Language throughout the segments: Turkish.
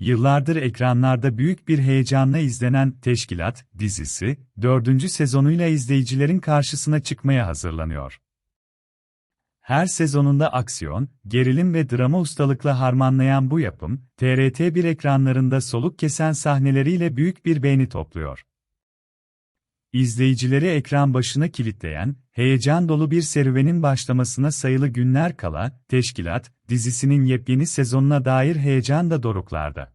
Yıllardır ekranlarda büyük bir heyecanla izlenen Teşkilat dizisi, dördüncü sezonuyla izleyicilerin karşısına çıkmaya hazırlanıyor. Her sezonunda aksiyon, gerilim ve drama ustalıkla harmanlayan bu yapım, TRT1 ekranlarında soluk kesen sahneleriyle büyük bir beğeni topluyor. İzleyicileri ekran başına kilitleyen, heyecan dolu bir serüvenin başlamasına sayılı günler kala, Teşkilat, dizisinin yepyeni sezonuna dair heyecan da doruklarda.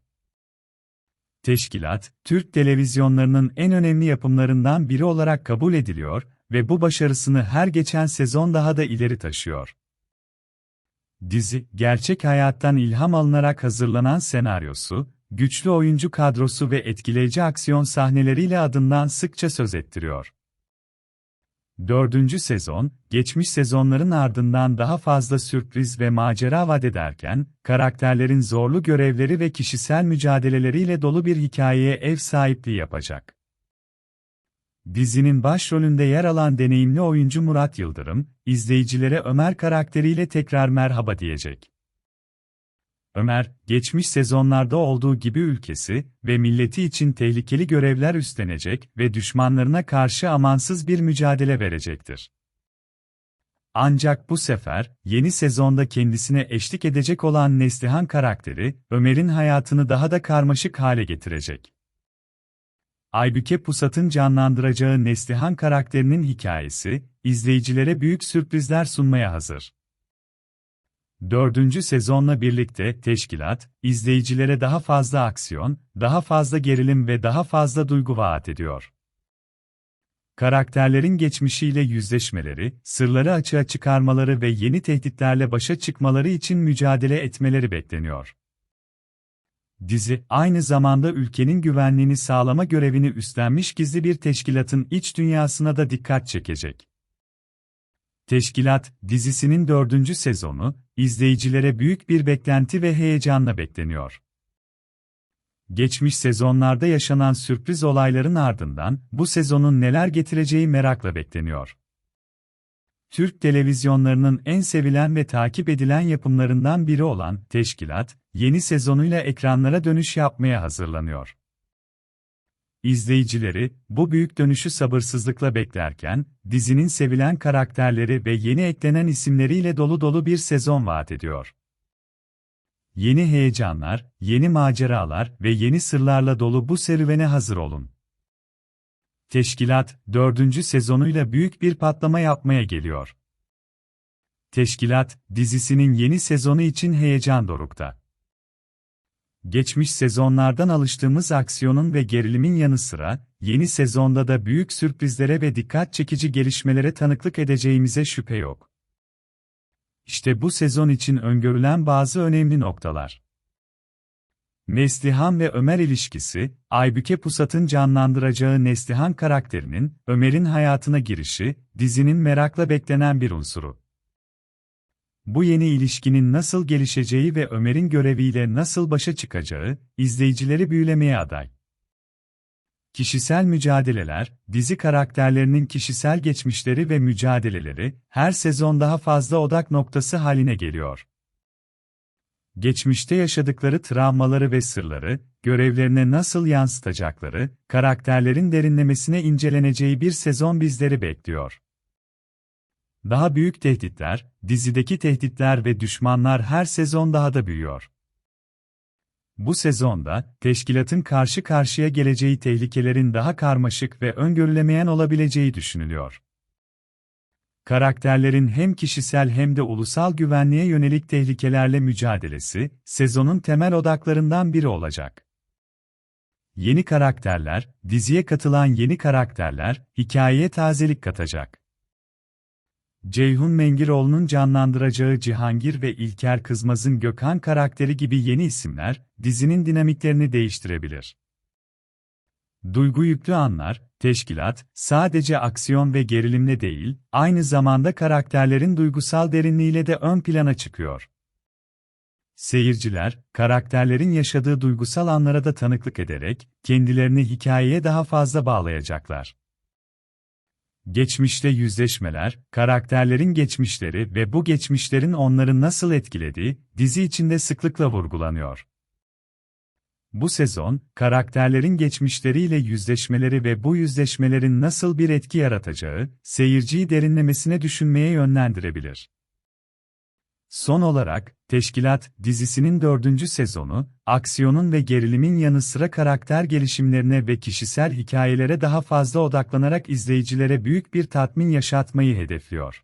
Teşkilat, Türk televizyonlarının en önemli yapımlarından biri olarak kabul ediliyor ve bu başarısını her geçen sezon daha da ileri taşıyor. Dizi, gerçek hayattan ilham alınarak hazırlanan senaryosu, güçlü oyuncu kadrosu ve etkileyici aksiyon sahneleriyle adından sıkça söz ettiriyor. Dördüncü sezon, geçmiş sezonların ardından daha fazla sürpriz ve macera vaat ederken, karakterlerin zorlu görevleri ve kişisel mücadeleleriyle dolu bir hikayeye ev sahipliği yapacak. Dizinin başrolünde yer alan deneyimli oyuncu Murat Yıldırım, izleyicilere Ömer karakteriyle tekrar merhaba diyecek. Ömer, geçmiş sezonlarda olduğu gibi ülkesi ve milleti için tehlikeli görevler üstlenecek ve düşmanlarına karşı amansız bir mücadele verecektir. Ancak bu sefer, yeni sezonda kendisine eşlik edecek olan Neslihan karakteri, Ömer'in hayatını daha da karmaşık hale getirecek. Aybüke Pusat'ın canlandıracağı Neslihan karakterinin hikayesi, izleyicilere büyük sürprizler sunmaya hazır. Dördüncü sezonla birlikte teşkilat, izleyicilere daha fazla aksiyon, daha fazla gerilim ve daha fazla duygu vaat ediyor. Karakterlerin geçmişiyle yüzleşmeleri, sırları açığa çıkarmaları ve yeni tehditlerle başa çıkmaları için mücadele etmeleri bekleniyor. Dizi, aynı zamanda ülkenin güvenliğini sağlama görevini üstlenmiş gizli bir teşkilatın iç dünyasına da dikkat çekecek. Teşkilat, dizisinin dördüncü sezonu, izleyicilere büyük bir beklenti ve heyecanla bekleniyor. Geçmiş sezonlarda yaşanan sürpriz olayların ardından, bu sezonun neler getireceği merakla bekleniyor. Türk televizyonlarının en sevilen ve takip edilen yapımlarından biri olan Teşkilat, yeni sezonuyla ekranlara dönüş yapmaya hazırlanıyor. İzleyicileri, bu büyük dönüşü sabırsızlıkla beklerken, dizinin sevilen karakterleri ve yeni eklenen isimleriyle dolu dolu bir sezon vaat ediyor. Yeni heyecanlar, yeni maceralar ve yeni sırlarla dolu bu serüvene hazır olun. Teşkilat, dördüncü sezonuyla büyük bir patlama yapmaya geliyor. Teşkilat, dizisinin yeni sezonu için heyecan dorukta. Geçmiş sezonlardan alıştığımız aksiyonun ve gerilimin yanı sıra, yeni sezonda da büyük sürprizlere ve dikkat çekici gelişmelere tanıklık edeceğimize şüphe yok. İşte bu sezon için öngörülen bazı önemli noktalar. Neslihan ve Ömer ilişkisi, Aybüke Pusat'ın canlandıracağı Neslihan karakterinin, Ömer'in hayatına girişi, dizinin merakla beklenen bir unsuru. Bu yeni ilişkinin nasıl gelişeceği ve Ömer'in göreviyle nasıl başa çıkacağı, izleyicileri büyülemeye aday. Kişisel mücadeleler, dizi karakterlerinin kişisel geçmişleri ve mücadeleleri, her sezon daha fazla odak noktası haline geliyor. Geçmişte yaşadıkları travmaları ve sırları, görevlerine nasıl yansıtacakları, karakterlerin derinlemesine inceleneceği bir sezon bizleri bekliyor. Daha büyük tehditler, dizideki tehditler ve düşmanlar her sezon daha da büyüyor. Bu sezonda, teşkilatın karşı karşıya geleceği tehlikelerin daha karmaşık ve öngörülemeyen olabileceği düşünülüyor. Karakterlerin hem kişisel hem de ulusal güvenliğe yönelik tehlikelerle mücadelesi, sezonun temel odaklarından biri olacak. Yeni karakterler, diziye katılan yeni karakterler, hikayeye tazelik katacak. Ceyhun Mengiroğlu'nun canlandıracağı Cihangir ve İlker Kızmaz'ın Gökhan karakteri gibi yeni isimler, dizinin dinamiklerini değiştirebilir. Duygu yüklü anlar, teşkilat, sadece aksiyon ve gerilimle değil, aynı zamanda karakterlerin duygusal derinliğiyle de ön plana çıkıyor. Seyirciler, karakterlerin yaşadığı duygusal anlara da tanıklık ederek, kendilerini hikayeye daha fazla bağlayacaklar. Geçmişte yüzleşmeler, karakterlerin geçmişleri ve bu geçmişlerin onları nasıl etkilediği, dizi içinde sıklıkla vurgulanıyor. Bu sezon, karakterlerin geçmişleriyle yüzleşmeleri ve bu yüzleşmelerin nasıl bir etki yaratacağı, seyirciyi derinlemesine düşünmeye yönlendirebilir. Son olarak, Teşkilat dizisinin dördüncü sezonu, aksiyonun ve gerilimin yanı sıra karakter gelişimlerine ve kişisel hikayelere daha fazla odaklanarak izleyicilere büyük bir tatmin yaşatmayı hedefliyor.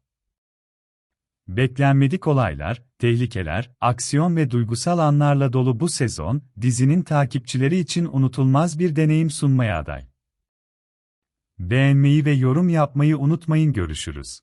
Beklenmedik olaylar, tehlikeler, aksiyon ve duygusal anlarla dolu bu sezon, dizinin takipçileri için unutulmaz bir deneyim sunmaya aday. Beğenmeyi ve yorum yapmayı unutmayın görüşürüz.